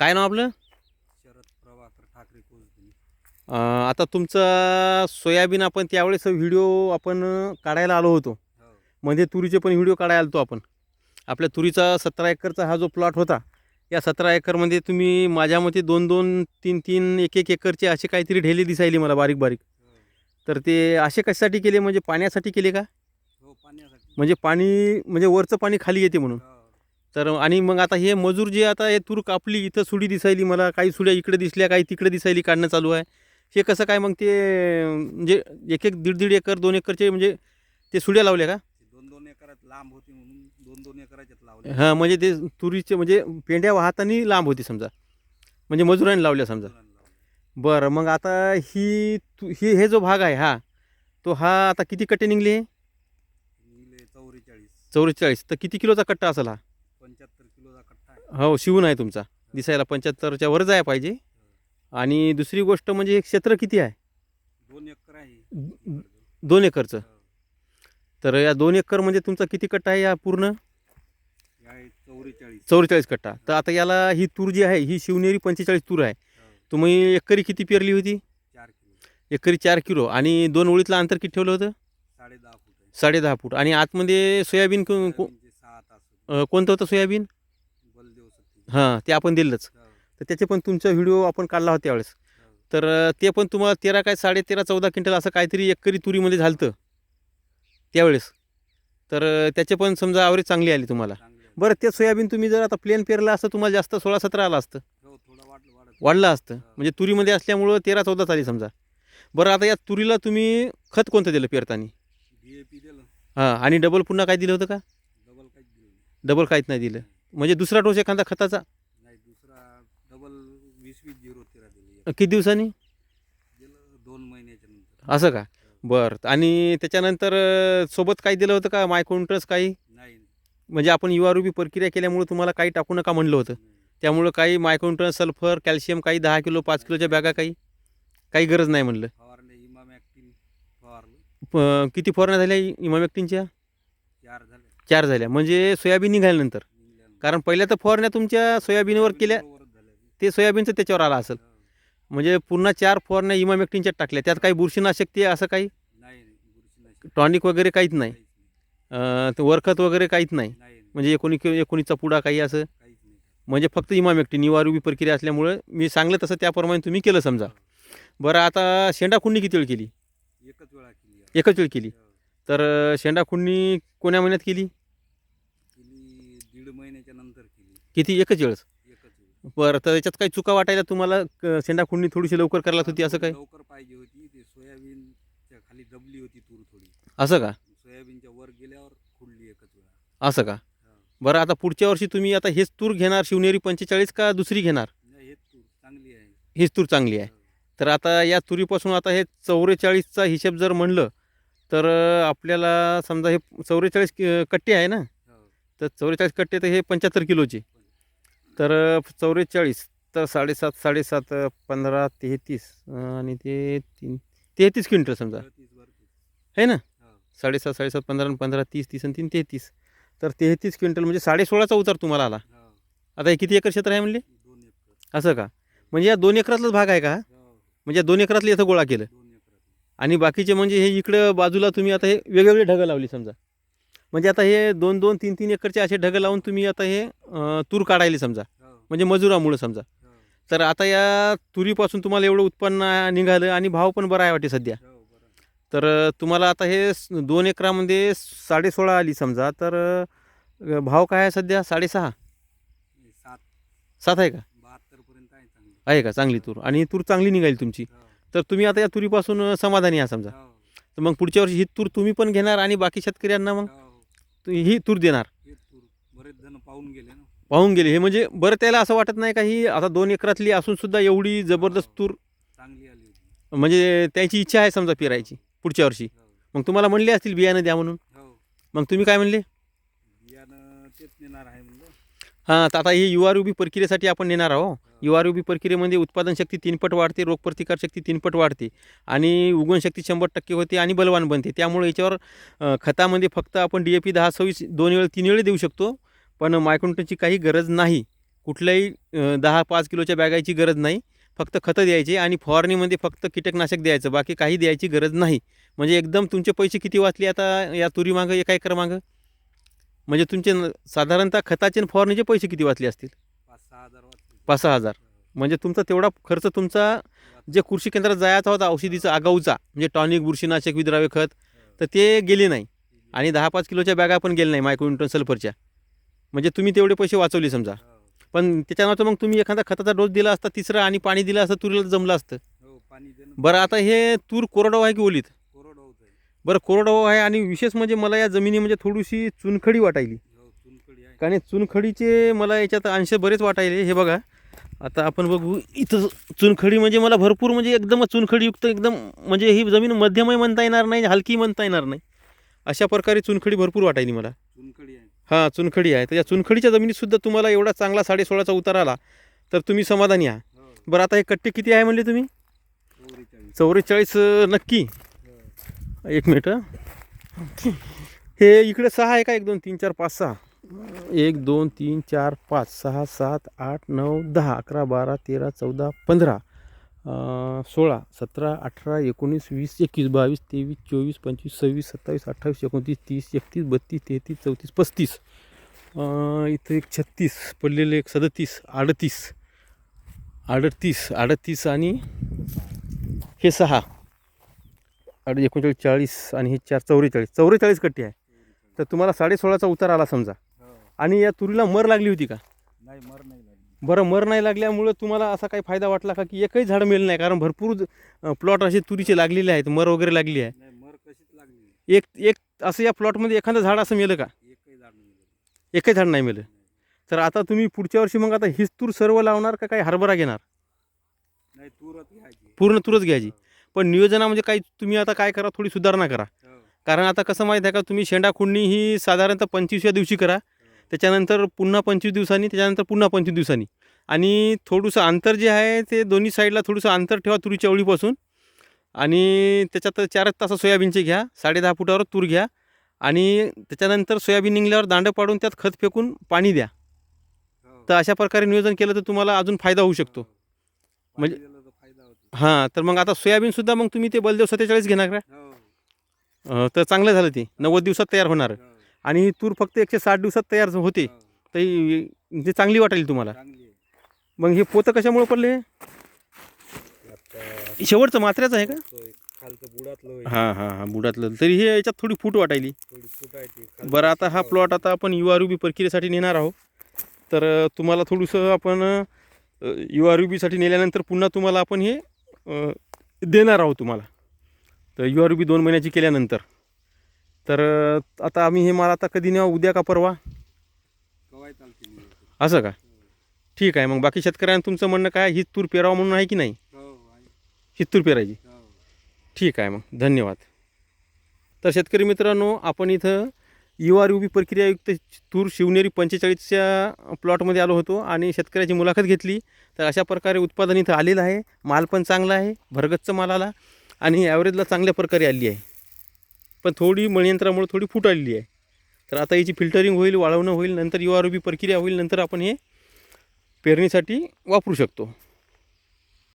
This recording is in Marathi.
काय नाव आपलं? शरद प्रभाकर ठाकरे कोसदनी आता तुमचा सोयाबीन आपण त्यावेळेस व्हिडिओ आपण काढायला आलो होतो. हो. मध्ये तुरीचे पण व्हिडिओ काढायला आलतो आपण. आपल्या तुरीचा सतरा एकरचा हा जो प्लॉट होता या सतरा एकरमध्ये तुम्ही माझ्या मते दोन दोन तीन तीन एक एक एकरचे असे काहीतरी ढेले दिसायले मला बारीक बारीक. हो. तर ते असे कशासाठी केले? म्हणजे पाण्यासाठी केले का? हो पाण्यासाठी. म्हणजे पाणी म्हणजे वरचं पाणी खाली येते म्हणून. हो. तर आणि मग आता हे मजूर जे आता हे तूर कापली इथं सुडी दिसायली मला काही सुड्या इकडे दिसल्या काही तिकडे दिसायली काढणं चालू आहे. हे कसं काय मग ते म्हणजे एक एक दीड दीड एकर दोन एकरचे म्हणजे ते सुड्या लावल्या का? दोन दोन एकरात लांब होती म्हणून दोन दोन एकराच्यात लावले हां म्हणजे ते तुरीचे म्हणजे पेंड्या वाहताना लांब होती समजा. म्हणजे मजुरांनी लावल्या समजा. बरं मग आता ही तु ही हे जो भाग आहे हा तो हा आता किती कट्टे निघले चौवेचाळीस. चौवेचाळीस. तर किती किलोचा कट्टा असेल हा? पंच्याहत्तर किलोचा कट्टा आहे. हो शिवून आहे तुमचा. दिसायला पंच्याहत्तरच्या वर जायला पाहिजे. आणि दुसरी गोष्ट म्हणजे हे क्षेत्र किती आहे? दोन एकर आहे. दोन एकरचं. तर या दोन एकर म्हणजे तुमचा किती कट्टा आहे या पूर्ण? आहे चौवेचाळीस. चौवेचाळीस कट्टा. तर आता याला ही तूर जी आहे ही शिवनेरी पंचेचाळीस तूर आहे. हो. तुम्ही एकरी किती पेरली होती? चार किलो. एकरी चार किलो. आणि दोन ओळीतलं अंतर किती ठेवलं होतं? साडे दहा फूट आहे. साडे दहा फूट. आणि आतमध्ये सोयाबीन को- को- सोयाबीनचे सहा तास होते अं, कोणतं होतं सोयाबीन? बलदेव हां ते आपण दिलंच. हो. तर त्याचे पण तुमचा व्हिडिओ आपण काढला होता त्यावेळेस. हो. तर अं, ते पण तुम्हाला तेरा काय साडे तेरा चौदा क्विंटल असं काहीतरी एकरी तुरीमध्ये झालतं त्यावेळेस. तर अं, त्याचे पण समजा आवरेज चांगली आली तुम्हाला. चांगले आहे. बरं ते सोयाबीन तुम्ही जर आता प्लेन पेरलं असतं तुम्हाला जास्त सोळा सतरा आलं असतं. हो थोडं वाढलं वाढत वाढलं असतं. म्हणजे तुरीमध्ये असल्यामुळं तेरा चौदा आली समजा. बरं आता या तुरीला तुम्ही खत कोणतं दिलं पेरताना? दिलं. हां आणि डबल पुन्हा काय दिलं होतं का डबल काहीच दिलं नाही. डबल काहीच नाही दिलं. म्हणजे दुसरा डोस एखादा खताचा? नाही दुसरा डबल वीस वीस झिरो तेरा दिली. किती दिवसांनी? दोन महिन्याच्या नंतर. असं का? बरं. आणि त्याच्यानंतर अं, सोबत काही दिलं होतं का? मायकोंट्रस काही? नाही. म्हणजे आपण युवारुबी प्रक्रिया केल्यामुळे तुम्हाला काही टाकू नका म्हणलं होतं. त्यामुळं काही मायकोंट्रस सल्फर कॅल्शियम काही दहा किलो पाच किलोच्या बॅगा काही? काही गरज नाही म्हणलं. फवारले इमाम ॲक्टिन फवारलं. प- किती फवारण्या झाल्या इमामेक्टिनच्या? चार झाले चार झाल्या. म्हणजे सोयाबीन निघाल्यानंतर. कारण पहिल्या तर फवारण्या तुमच्या सोयाबीनवर केल्या. ते सोयाबीनचं त्याच्यावर आला असेल. म्हणजे पुन्हा चार फवारण्या इमामेक्टिनच्यात टाकल्या. त्यात काही बुरशीनाशक ते असं काही? टॉनिक वगैरे काहीच नाही. काहीच नाही. अं, ते वरखत वगैरे काहीच नाही. म्हणजे एकोणी एकोणीसचा पुडा काही असं? म्हणजे फक्त इमामेक्टिन निवारुबी प्रक्रिया असल्यामुळं मी सांगलं तसं त्याप्रमाणे तुम्ही केलं समजा. बरं आता शेंडा खुंडी किती वेळ केली? एकच वेळा केली. एकच वेळ केली. तर अं, शेंडा खुंडी कोण्या महिन्यात केली दीड महिन्याच्या नंतर केली किती? एकच वेळच? एकच वेळ बरं तर याच्यात काही चुका वाटायला तुम्हाला क- शेंडा खुंडी थोडीशी लवकर करायला होती असं काय लवकर पाहिजे होती ते सोयाबीनच्या खाली दबली होती तूर थोडी. असं का? सोयाबीनच्या वर गेल्यावर खुडली एकच वेळा. असं का? हो. बरं आता पुढच्या वर्षी तुम्ही आता हेच तूर घेणार शिवनेरी पंचेचाळीस का दुसरी घेणार? नाही हेच तूर चांगली आहे. हीच तूर चांगली आहे. हो. तर आता या तुरीपासून आता हे चौवेचाळीसचा हिशेब जर म्हणलं तर अं, आपल्याला समजा हे चौवेचाळीस कट्टे आहे ना? हो. तर चौवेचाळीस कट्टे तर हे पंच्याहत्तर किलोचे. तर चौवेचाळीस तर साडेसात साडेसात पंधरा तेहतीस आणि ते तीन तेहतीस क्विंटल समजा. आहे ना? साडेसात साडेसात पंधरा आणि पंधरा तीस तीस आणि तीन तेहतीस. तर तेहतीस क्विंटल म्हणजे साडेसोळाचा उतार तुम्हाला आला. आता हे किती एकर क्षेत्र आहे म्हणले? असं का? म्हणजे या दोन एकरातलाच भाग आहे का? म्हणजे या दोन एकरातले इथं गोळा केलं. आणि बाकीचे म्हणजे हे इकडं बाजूला तुम्ही आता हे वेगवेगळे ढगं लावली समजा. म्हणजे आता हे दोन दोन तीन तीन एकरचे असे ढगं लावून तुम्ही आता हे अं, तूर काढायला समजा. म्हणजे मजुरामुळं समजा. तर आता या तुरीपासून तुम्हाला एवढं उत्पन्न निघालं आणि भाव पण बरा आहे वाटते सध्या. हो. तर अं, तुम्हाला आता हे स- दोन एकरामध्ये साडेसोळा आली समजा. तर अं, भाव काय आहे सध्या? साडेसहा. सात. सात आहे का? बहात्तर पर्यंत आहे चांगली. आहे का? चांगली तूर. आणि तूर चांगली निघाली तुमची. हो. तर तुम्ही आता या तुरीपासून अं, समाधानी आहात समजा. हो. तर मग पुढच्या वर्षी ही तूर तुम्ही पण घेणार आणि बाकी शेतकऱ्यांना मग? हो. ही तूर देणार? हेच तूर. बरेच जण पाहून गेले ना. पाहून गेले. हे म्हणजे बरं त्याला असं वाटत नाही का ही आता दोन एकरातली असून सुद्धा एवढी जबरदस्त तूर चांगली आली होती. म्हणजे त्याची इच्छा आहे समजा पेरायची पुढच्या वर्षी. हो. मग तुम्हाला म्हणले असतील बियाणं द्या म्हणून. हो. मग तुम्ही काय म्हणले? बियाणं तेच नेणार आहे म्हणलं हां तर आता ही युवारुबी प्रक्रियेसाठी आपण नेणार आहो युवारुबी प्रक्रियेमध्ये उत्पादन शक्ती तीनपट वाढते रोगप्रतिकार शक्ती तीनपट वाढते आणि उगवण शक्ती शंभर टक्के होते आणि बलवान बनते. त्यामुळे याच्यावर खतामध्ये फक्त आपण डी ए पी दहा सव्वीस दोन वेळ तीन वेळ देऊ शकतो. पण मायक्रोनटनची काही गरज नाही. कुठल्याही दहा पाच किलोच्या बॅगाची गरज नाही. फक्त खतं द्यायची आणि फवारणीमध्ये फक्त कीटकनाशक द्यायचं. बाकी काही द्यायची गरज नाही. म्हणजे एकदम तुमचे पैसे किती वाचले आता या तुरीमागं एका एकरमागं म्हणजे तुमचे न- साधारणतः खताचे आणि फवारणीचे पैसे किती वाचले असतील? पाच सहा हजार. वाचले पाच सहा हजार म्हणजे तुमचा तेवढा खर्च तुमचा जे कृषी केंद्रात जायचा होता औषधीचा आगाऊचा म्हणजे टॉनिक बुरशीनाशक विद्राव्य खत तर ते गेले नाही. आणि दहा पाच किलोच्या बॅगा पण गेले नाही मायक्रोन्यूटन सल्फरच्या. म्हणजे तुम्ही तेवढे पैसे वाचवले समजा. हो पण त्याच्यानंतर मग तुम्ही एखादा खताचा डोस दिला असता तिसरा आणि पाणी दिलं असतं तुरीला जमलं असतं. हो पाणी देणं बरं आता हे तूर कोरडवाहू आहे की ओलीत? कोरड बरं कोरडवाहू आहे आणि विशेष म्हणजे मला या जमिनी म्हणजे थोडीशी चुनखडी वाटायली. कारण चुनखडीचे मला याच्यात अंश बरेच वाटायले हे बघा. आता आपण बघू इथं चुनखडी म्हणजे मला भरपूर म्हणजे एकदमच चुनखडीयुक्त एकदम म्हणजे ही जमीन मध्यमही म्हणता येणार नाही हलकी म्हणता येणार नाही. अशा प्रकारे चुनखडी भरपूर वाटायली मला. चुनखडी आहे. हां चुनखडी आहे. तर या चुनखडीच्या जमिनीत सुद्धा तुम्हाला एवढा चांगला साडेसोळाचा उतार आला तर तुम्ही समाधानी आहात. हो. बरं आता हे कट्टे किती आहे म्हणले तुम्ही? चौवेचाळीस. नक्की. एक मिनिट हे. इकडे सहा आहे का? एक दोन तीन चार पाच सहा. एक दोन तीन चार पाच सहा सात आठ नऊ दहा अकरा बारा तेरा चौदा पंधरा सोळा सतरा अठरा एकोणीस वीस एकवीस बावीस तेवीस चोवीस पंचवीस सव्वीस सत्तावीस अठ्ठावीस एकोणतीस तीस एकतीस बत्तीस तेहतीस चौतीस पस्तीस. इथं एक छत्तीस पडलेले एक सदतीस अडतीस अडतीस अडतीस आणि हे सहा. अड एकोणचाळीस चाळीस आणि हे चार चौवेचाळीस. चौवेचाळीस कट्टी आहे. तर तुम्हाला साडेसोळाचा उतार आला समजा. हो. आणि या तुरीला मर लागली होती का? नाही मर नाही लागली. बरं मर नाही लागल्यामुळं तुम्हाला असा काही फायदा वाटला का की एकही झाड मिळलं नाही? कारण भरपूर प्लॉट असे तुरीचे लागलेले आहेत. मर वगैरे लागली आहे. मर कशीच लागली एक एक असं या प्लॉटमध्ये एखादं झाड असं मिळलं का? एकही झाड नाही मिळालं. तर आता तुम्ही पुढच्या वर्षी मग आता हीच तूर सर्व लावणार का काही हरभरा घेणार? नाही तूरच घ्यायची. पूर्ण तूरच घ्यायची. पण नियोजनामध्ये काही तुम्ही आता काय करा थोडी सुधारणा करा. हो. कारण आता कसं माहीत आहे का तुम्ही शेंडा खुडणी ही साधारणतः पंचवीसव्या दिवशी करा. त्याच्यानंतर पुन्हा पंचवीस दिवसांनी त्याच्यानंतर पुन्हा पंचवीस दिवसांनी. आणि थोडंसं अंतर जे आहे ते दोन्ही साईडला थोडंसं अंतर ठेवा तुरीच्या ओळीपासून. आणि त्याच्यात चारच तास सोयाबीनचे घ्या साडे दहा फुटावर तूर घ्या. आणि त्याच्यानंतर सोयाबीन निघल्यावर दांडं पाडून त्यात खत फेकून पाणी द्या. हो. तर अशा प्रकारे नियोजन केलं तर तुम्हाला अजून फायदा होऊ शकतो. पाणी म्हणजे- दिलं तर फायदा होतो हां तर मग आता सोयाबीनसुद्धा मग तुम्ही ते बलदेव सत्तेचाळीस घेणार का? हो. अं, तर चांगलं झालं ते. नव्वद दिवसात तयार होणार. हो. आणि ही तूर फक्त एकशे साठ दिवसात तयार होते. हो. तर ही- म्हणजे चांगली वाटेल तुम्हाला. मग हे पोतं कशामुळे पडले? शेवटचं मात्र्याचं आहे का? तो खालचं बुडातलं. हां हां हां बुडातलं. तरी हे याच्यात थोडी फूट वाटायली. थोडी फुटायची खालचं बरं आता हा. प्लॉट आता आपण यू आर प्रक्रियेसाठी नेणार आहोत. तर अ, तुम्हाला थोडंसं आपण यू आर नेल्यानंतर पुन्हा तुम्हाला आपण हे देणार आहोत तुम्हाला. तर यू आर बी दोन महिन्याची केल्यानंतर. तर आता आम्ही हे मला आता कधी नेवा उद्या का परवा? असं का? ठीक आहे मग बाकी शेतकऱ्यांना तुमचं म्हणणं काय? हीच तूर पेरावं म्हणून आहे की नाही? हो हीच तूर पेरायची. ठीक आहे मग धन्यवाद. तर शेतकरी मित्रांनो आपण इथं यू आर प्रक्रियायुक्त तूर शिवनेरी पंचेचाळीसच्या प्लॉटमध्ये आलो होतो आणि शेतकऱ्याची मुलाखत घेतली. तर अशा प्रकारे उत्पादन इथं आलेलं आहे. माल पण चांगला आहे. भरगच्च माल आला आणि ॲव्हरेजला चांगल्या प्रकारे आली आहे. पण थोडी मळयंत्रामुळे थोडी फूट आलेली आहे. तर आता याची फिल्टरिंग होईल वाळवणं होईल नंतर यू आर बी प्रक्रिया होईल नंतर आपण हे पेरणीसाठी वापरू शकतो.